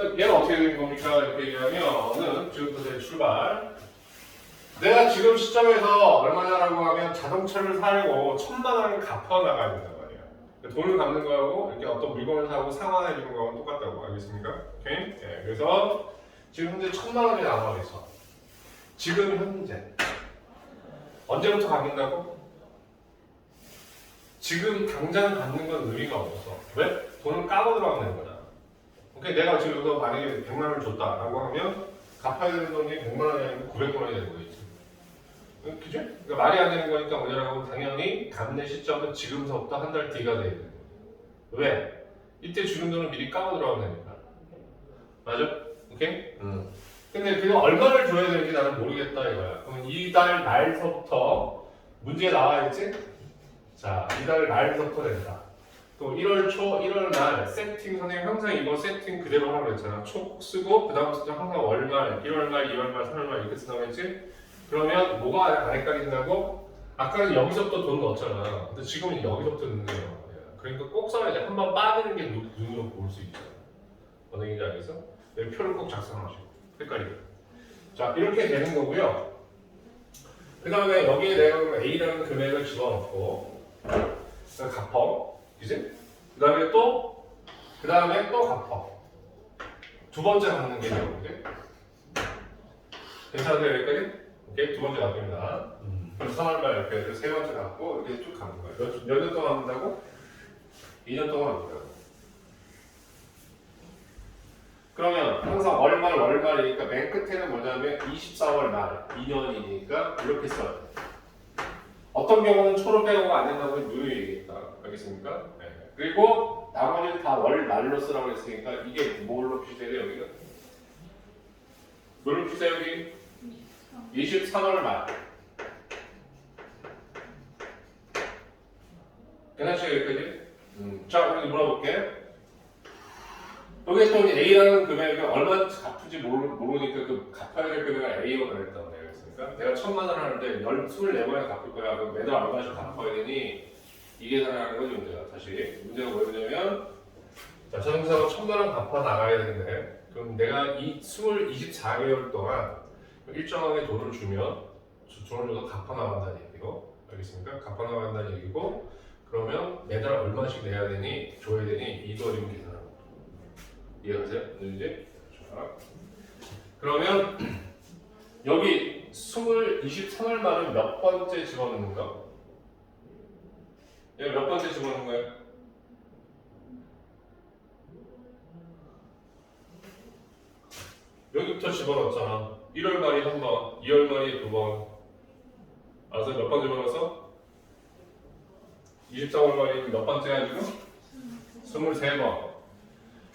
자, 얘는 어떻게 된 겁니까? 이렇게 얘기하면은 지금부터 제 출발. 내가 지금 시점에서 얼마냐라고 하면 자동차를 사려고 천만 원을 갚아 나가야 된단 말이야. 돈을 갚는 거하고 이렇게 어떤 물건을 사고 상환해 주는 거하고 똑같다고 알겠습니까? 오케이? 예, 그래서 지금 현재 천만 원이 남아 있어. 지금 현재 언제부터 갚는다고? 지금 당장 갚는 건 의미가 없어. 왜? 돈을 까고 들어가는 거잖아. 오케이, 내가 지금 여기서 만약에 100만 원을 줬다라고 하면 갚아야 되는 돈이 100만 원이 아니고 900만 원이 되는 거겠지. 응, 그죠? 그러니까 말이 안 되는 거니까 뭐냐라고 당연히 갚는 시점은 지금서부터 한 달 뒤가 돼야 되는 거예요. 왜? 이때 주는 돈을 미리 까고 들어가면 되니까. 맞아? 오케이? 응. 근데 그거 얼마를 줘야 되는지 나는 모르겠다 이거야. 그럼 이달 말서부터 문제 나와야지. 자, 이달 말서부터 된다. 또 1월 초, 1월 말 세팅 선생님 항상 이거 세팅 그대로 하라고 그랬잖아. 초 쓰고 그 다음부터 항상 월말, 1월 말, 2월 말, 3월 말 이렇게 쓰라고 했지. 그러면 뭐가 안 헷갈린다고? 아까는 여기서부터 돈 넣었잖아. 근데 지금은 여기서부터 넣는 거야. 그러니까 꼭 써야지. 한번 빠지는 게 눈- 눈으로 볼 수 있잖아. 어느 얘기인지 알겠어? 네, 표를 꼭 작성하시고. 헷갈리게. 자, 이렇게 되는 거고요. 그 다음에 여기에 내가 A라는 금액을 집어넣고, 갚어. 그지? 그 다음에 또, 그 다음에 또 갚어. 두 번째 갚는 게 되는데. 괜찮아요, 여기까지? 오케이, 두 번째 갚습니다. 그래서 3월 말 이렇게 해서 세 번째 갚고, 이렇게 쭉 가는 거예요. 몇, 몇년 동안 한다고? 2년 동안 한다고. 그러면 항상 월말 월말이니까 맨 끝에는 뭐냐면 24월 말 2년이니까 이렇게 돼. 어떤 경우는 초로 빼고가 안 된다고 누누이 얘기했다. 알겠습니까? 네. 그리고 나머지는 다 월 말로 쓰라고 했으니까 이게 뭘로 표시돼야 돼 여기가? 뭘로 표시돼 여기? 23월 말. 괜찮죠 여기까지? 음. 자, 우리 물어볼게. 여기 또 A라는 금액이 얼마 갚을지 모르, 모르니까 그 갚아야 될 금액을 A로 그랬단 말이었으니까 내가 천만 원 하는데 열 24번에 갚을 거야 그럼 매달 얼마씩 갚아야 되니 이 계산을 하는 거지 문제가 다시 문제가 뭐냐면 자 자동차가 천만 원 갚아 나가야 되는데 그럼 내가 이 20, 24개월 동안 일정하게 돈을 주면 주- 돈을 줘서 갚아 나간다는 얘기고 알겠습니까? 갚아 나간다는 얘기고 그러면 매달 얼마씩 내야 되니 줘야 되니 이거 지금 계산하는 거 이해가세요? 이제 자, 그러면 여기 20, 23월 말은 몇 번째 집어넣는가? 여기 몇 번째 집어넣는 거예요? 여기부터 집어넣었잖아. 1월 말이 한 번, 2월 말이 두 번. 알아서 몇 번 집어넣었어? 24월 말이 몇 번째야 지금? 23번.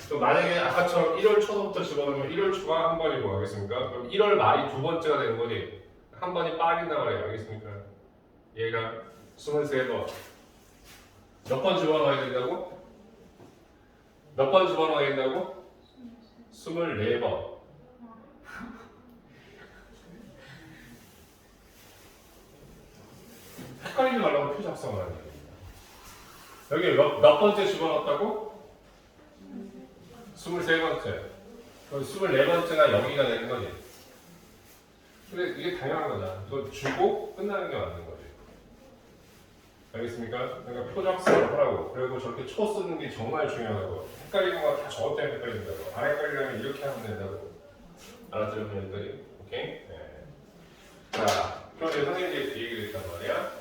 또 만약에 아까처럼 1월 초부터 집어넣으면 1월 초가 한 번이고 알겠습니까? 그럼 1월 말이 두 번째가 되는 거지. 한 번이 빠진다 말이야. 알겠습니까? 얘가 23번. 몇 번 집어넣어야 된다고? 몇 번 집어넣어야 된다고? 24번. 헷갈리지 말라고 표 작성을 하는 거야. 여기 몇, 몇 번째 집어넣었다고? 23번째. 그럼 24번째가 여기가 되는 거지. 근데 이게 당연한 거잖아. 이거 주고 끝나는 게 맞는 거지. 알겠습니까? 그러니까 표 작성을 하라고. 그리고 저렇게 초 쓰는 게 정말 중요하다고. 헷갈리는 거다 저것 때문에 헷갈린다고. 안 헷갈리려면 이렇게 하면 된다고. 알아들으면 여기까지? 오케이? 네. 자, 그럼 이제 선생님이 얘기를 했단 말이야.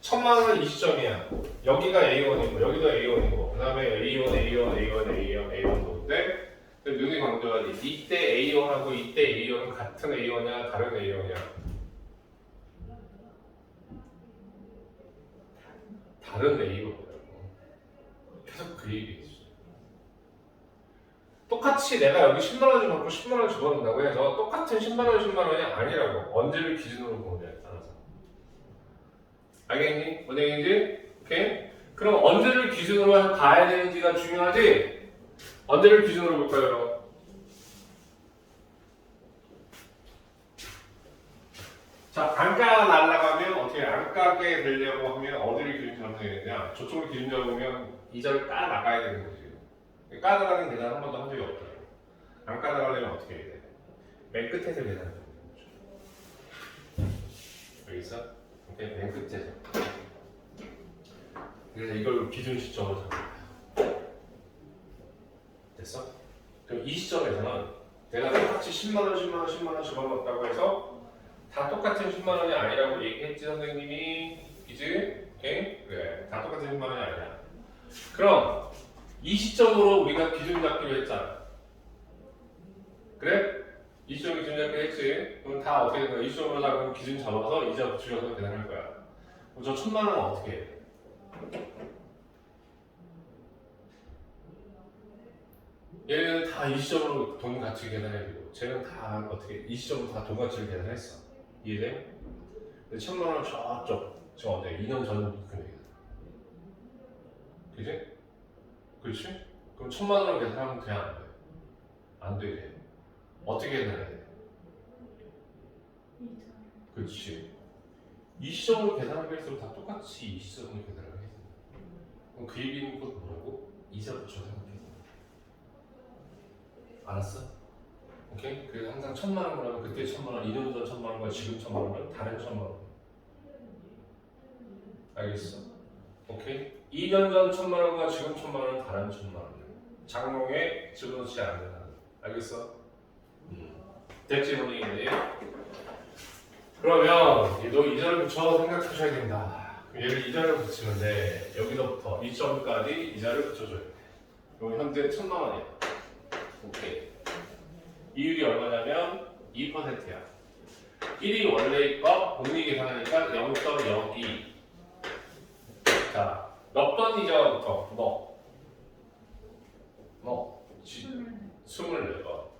천만 원은 이 시점이야. 여기가 A1이고 여기도 A1이고 그 다음에 A1, A1, A1, A1, A1 놓는데 눈이 강조하지 이때 A1하고 이때 A1은 같은 A1이야 다른 A1이야 다른 A1이라고 계속 그 얘기 했어 똑같이 내가 여기 10만 원을 받고 10만 원을 집어넣는다고 해서 똑같은 10만 원, 10만 원이 아니라고 언제를 기준으로 보느냐에 따라서 알겠니? 뭔 얘기인지? 오케이? 그럼 언제를 기준으로 봐야 되는지가 중요하지? 언제를 기준으로 볼까요, 여러분? 자, 안가가 날아가면 어떻게 안 까게 되려고 하면 어디를 기준으로 되느냐? 저쪽을 기준으로 보면 이자를 까 나가야 되는 거지. 까다라는 계산 한 번도 한 적이 없다. 안 까다가려면 어떻게 해야 돼? 맨 끝에서 거죠. 여기서 오케이 맨 끝에서. 그래서 이걸 기준 시점으로 거야. 됐어? 그럼 이 시점에서는 내가 똑같이 10만 원, 10만 원, 10만 원 집어넣었다고 해서 다 똑같은 10만 원이 아니라고 얘기했지 선생님이 이제 오케이? 그래 다 똑같은 10만 원이 아니야. 그럼 이 시점으로 우리가 기준 잡기로 했잖아. 그래? 이 시점 기준 잡기로 했지. 그럼 다 어떻게 된 거야? 이 시점으로 잡고 기준 잡아서 이자 붙여서 계산할 거야. 그럼 저 천만 원은 어떻게 해? 얘는 다 이 시점으로 돈 가치 계산해야 되고 쟤는 다 어떻게 이 시점으로 다 돈 가치를 계산했어. 이해돼? 근데 천만 원 저쪽 저 어때? 2년 전 금액이야. 그지? 그렇지? 그럼 천만 원을 계산하면 돼? 안 돼? 안 돼. 어떻게 계산해야 돼? 그렇지. 이 시점으로 계산하겠으면 다 똑같이 이 시점으로 계산을 하겠어. 그럼 그 얘기는 곧 뭐라고? 이자 붙여 생각해. 알았어? 오케이? 그래서 항상 천만 원 그러면 그때 천만 원, 2년 전 천만 원과 지금 천만 원은 다른 천만 원. 알겠어? 오케이? 2년 전 천만 원과 지금 천만 원은 다른 천만 원. 장롱에 집어넣지 않는 한. 알겠어? 음. 됐지, 본인이 그러면 얘도 이자를 붙여 생각하셔야 된다. 얘를 이자를 붙이면 돼. 여기서부터 이 점까지 이자를 붙여줘야 돼. 그럼 현재 천만 원이야. 오케이. 이율이 얼마냐면 2%야. 1이 원래의 거, 복리 계산하니까 0.02. 자, 몇번 이자부터? 뭐? 뭐? 24번.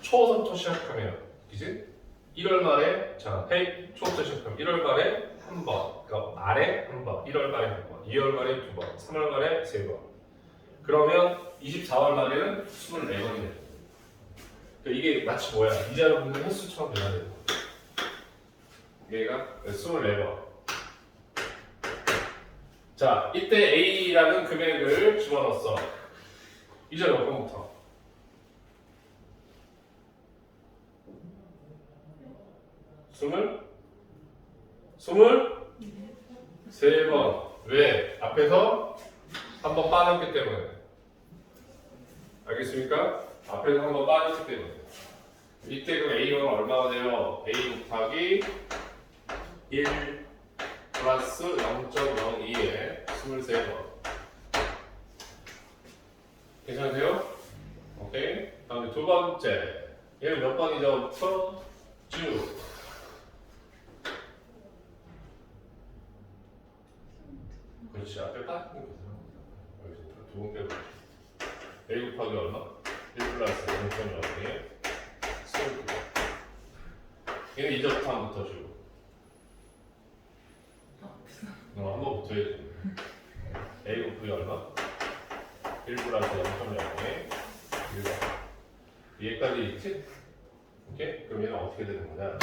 초부터 시작하면, 그지? 1월 말에, 자, 헤이, 초부터 시작하면 1월 말에 한 번, 그러니까 말에 한 번, 1월 말에 한 번, 2월 말에 두 번, 3월 말에 세 번. 그러면 24월 말에는 24번이 되는 거예요. 그러니까 이게 마치 뭐야? 이자를 붙는 횟수처럼 돼야 거야. 얘가 24번. 자, 이때 A라는 금액을 집어넣었어. 이자 몇 번부터? 스물? 스물? 세 번. 왜? 앞에서 한 번 빠졌기 때문에. 알겠습니까? 앞에서 한 번 빠졌기 때문에. 이때 그 A는 얼마가 돼요? A 곱하기 1 플러스 0.02에 23번. 괜찮으세요? 오케이. 다음에 두 번째. 얘는 몇 번이죠?부터 쭉. 그렇지. 앞에 딱 두번 빼고. A 곱하기 얼마? 1 플러스 0.02에 29번. 얘는 한번 붙어주고. 어, 한번 붙어야지. A 곱하기 얼마? 1 플러스 0.0에 1번. 얘까지 있지? 오케이? 그럼 얘는 어떻게 되는 거냐?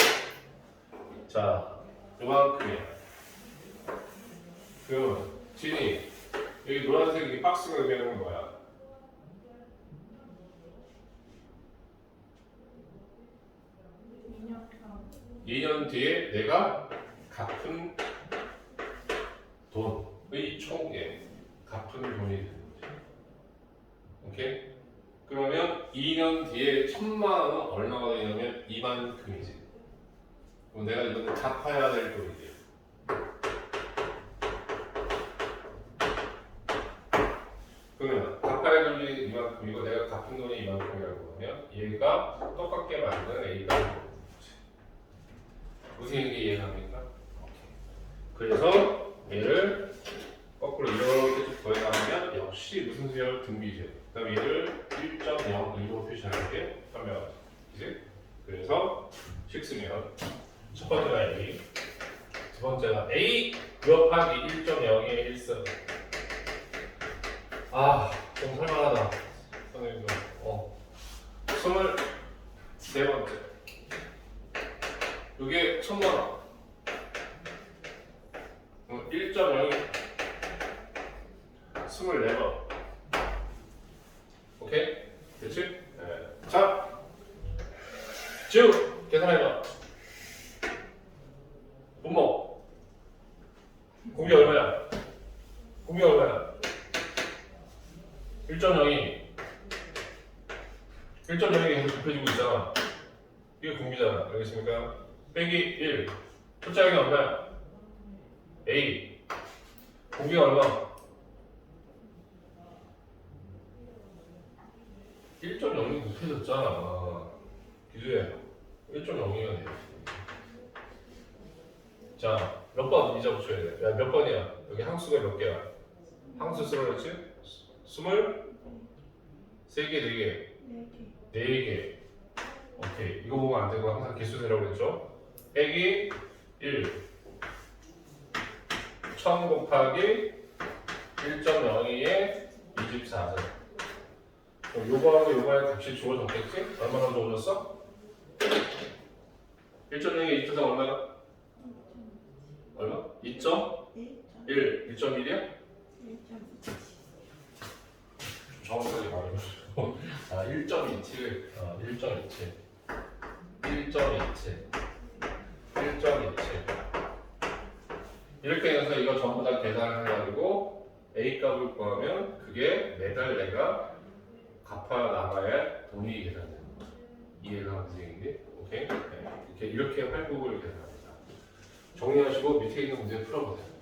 자, 요만큼이야. 그럼 진이 여기 노란색 이 박스가 의미하는 건 뭐야? 인형 2년 뒤에 내가 갚은 돈의 총액, 갚은 돈이 되는 거지. 오케이? 그러면 2년 뒤에 천만 원은 얼마가 되냐면 이만큼이지. 그럼 내가 이거는 갚아야 될 돈이지. 그러면 갚아야 될 돈이 이만큼이고 내가 갚은 돈이 이만큼이라고 하면 얘가 똑같게 만든 A가 되는 거지. 무슨 얘기 이해갑니까? 그래서 얘를 거꾸로 이렇게 쭉 더해나가면 역시 무슨 수열 등비죠. 그다음 얘를 1.02로 표시하는 설명하죠. 그래서 식으면 첫 번째가 A, 두 번째가 A 곱하기 1.02의 1승. 아, 좀 살만하다. 선생님 좀, 어. 스물 세 번째. 이게 천만 원. 1.0이 24번. 오케이? 1.0이 1.0이 계속 곱해지고 있잖아. 이게 공비잖아. 알겠습니까? 빼기 1. 숫자형이 얼마야? A. 공비가 얼마? 1.0이 곱해졌잖아. 기수해. 1.0이가 돼. 자, 몇 번 이자 붙여야 돼? 야, 몇 번이야? 여기 항수가 몇 개야? 항수 쓰라 그랬지? 스물? 세 개, 네 개? 네 개. 오케이. 이거 보면 안 되고 항상 개수 세라고 그랬죠? 빼기 1. 1000 곱하기 1.02에 24죠. 그럼 요거하고 요거의 값이 주어졌겠지? 얼마나 주어졌어? 1.02에 24가 얼마야? 얼마? 2.1? 1.1이야? 정확하게 말해주 아, 1.27. 아, 1.27. 1.27. 1.27. 이렇게 해서 이거 전부 다 계산을 해가지고 A 값을 구하면 그게 매달 내가 갚아 나가야 돈이 계산되는 거야. 이해가 가는지 오케이? 네. 이렇게 이렇게 활국을 계산합니다. 정리하시고 밑에 있는 문제 풀어보세요.